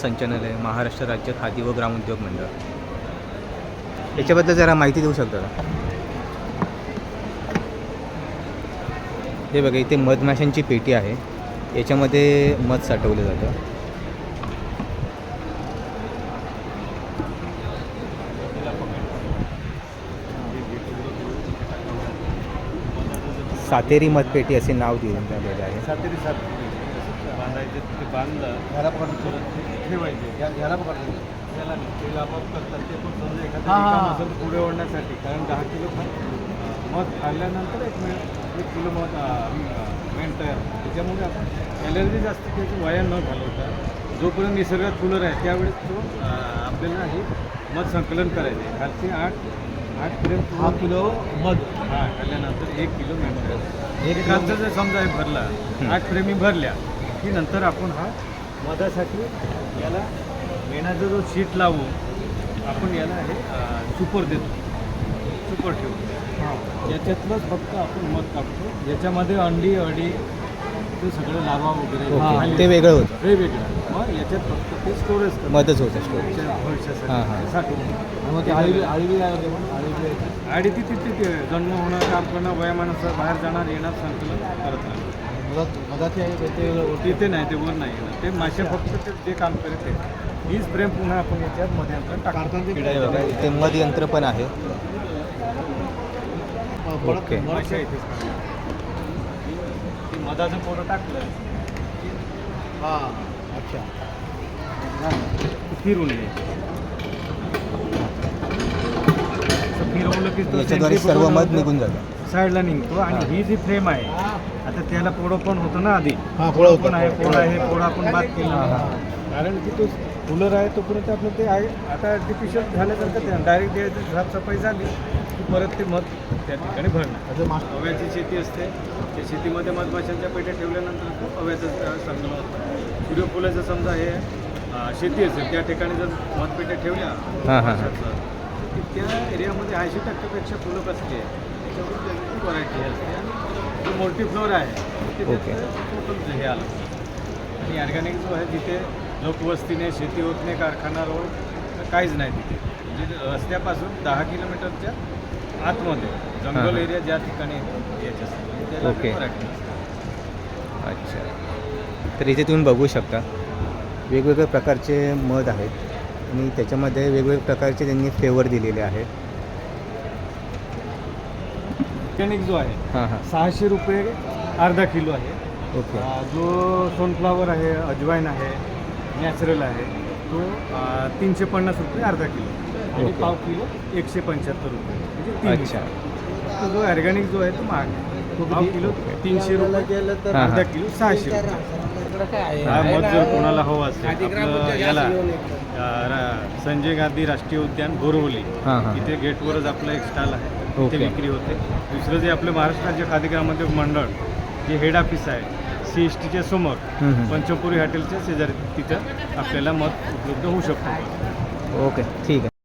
संचालनालय महाराष्ट्र राज्य खादी व ग्रामोद्योग मंडळ. याच्याबद्दल जरा माहिती देऊ शकता का? हे बघा इथे मधमाशांची पेटी आहे. याच्यामध्ये मध साठवलं जातं. सातेरी मतपेटी असे नाव दिले आहे सातेरी बांधायचे ते बांधलं ह्याला पकडून ठेवायचे. या- ह्याला पकडलं त्याला नाही. ते आपोआप करतात ते पण समजा एखादं पुढे ओढण्यासाठी. कारण दहा किलो मध खाल्ल्यानंतर एक मिनिट एक किलो मध मेंट तयार. त्याच्यामुळे आपण कॅलरी जास्त त्याची वाया न घालवता जोपर्यंत निसर्गात फुलं आहे त्यावेळेस तो आपल्याला हे मध संकलन करायचे खालचे आठ आठ पर्यंत हा किलो मध. हा खाल्ल्यानंतर एक किलो मेंट तयार एक जर समजा हे भरला. आठ फ्रेमी भरल्या की नंतर आपण हा मधासाठी याला मेणाचा जो शीट लावू आपण याला हे सुपर देतो. सुपर ठेवतो याच्यातलंच फक्त आपण मध काढतो याच्यामध्ये अंडी अडी ते सगळं लावा वगैरे. खाली ते वेगळं होतं. हे वेगळं. मग याच्यात फक्त ते स्टोरेज मधच होतं स्टोरेज हां, हां. मग ते आळी ते तिथे जन्म होणं काम करणं वयामानानुसार बाहेर जाणार येणार संकलन करत राहणार. तिथे नाही ते वर नाही येणार. ते मासे फक्त ते जे काम करत आहे हीच प्रेम पुन्हा आपण याच्यात मध्ये काढताना ते मध यंत्र पण आहे. ओके. मधाचं पोरं टाकलं. हा अच्छा. फिरून फिरवलं की तो याच्याद्वारे centrifugal सर्व मध. निघून जातं. साईडला निघतो आणि ही. जी फ्रेम आहे आता त्याला पोळं पण होतं ना आधी हा पोळं. पण आहे पोळं आहे पोळं आपण बात केलं. कारण की तो कूलर आहे तोपर्यंत आपलं ते आहे आता आर्टिफिशियल झाल्यासारखं ते डायरेक्ट द्यायचं साफसफाई झाली की परत ते मध त्या ठिकाणी भरणार त्याचं मास्टर हव्याची शेती असते त्या शेतीमध्ये मधमाशांच्या पेट्या ठेवल्यानंतर तो हव्याचं त्या संकलन होतं सूर्यफुलाचं समजा हे शेती असेल त्या ठिकाणी जर मधपेट्या ठेवल्या हां, हां. त्या एरियामध्ये ऐंशी टक्क्यापेक्षा फुलं कसली आहे त्याच्यावर त्याची व्हरायटी असते आणि जो मोठी फ्लोर आहे तिथे ओके. टोटल हे आलं आणि ऑर्गॅनिक जो आहे जिथे लोकवस्ती नाही शेती होत नाही कारखाना रोड काहीच नाही तिथे म्हणजे रस्त्यापासून दहा किलोमीटरच्या आतमध्ये जंगल हां. एरिया ज्या ठिकाणी त्याला ओके. असते. अच्छा तर इथे तुम्ही बघू शकता वेगवेगळ्या प्रकारचे मध आहेत आणि त्याच्यामध्ये वेगवेगळ्या प्रकारचे त्यांनी फ्लेवर दिलेले आहेत ऑर्गॅनिक जो आहे हां हां. सहाशे रुपये अर्धा किलो आहे. ओके. अं, जो सोनफ्लावर आहे अजवाईन आहे नॅचरल आहे तो तीनशे पन्नास रुपये अर्धा किलो. आणि ओके. पाव किलो एकशे पंच्याहत्तर रुपये. म्हणजे तीन अच्छा. तो जो ऑर्गॅनिक जो आहे तो महाग आहे. तो पाव किती? किलो तीनशे रुपये हां, अर्धा हां. किलो सहाशे रुपये. हा मध जर कोणाला हवं असेल आपलं याला अं, रा- संजय गांधी राष्ट्रीय उद्यान बोरवली. हां हां इथे गेटवरच आपलं एक स्टॉल आहे. तिथे विक्री होते. दुसरं जे आपलं महाराष्ट्र राज्य खादी ग्रामोद्योग मंडळ जे हेड ऑफिस आहे सी एस टीच्या समोर. पंचमपुरी हॉटेलच्या शेजारी तिथं आपल्याला मत उपलब्ध होऊ शकतो. ओके ठीक आहे.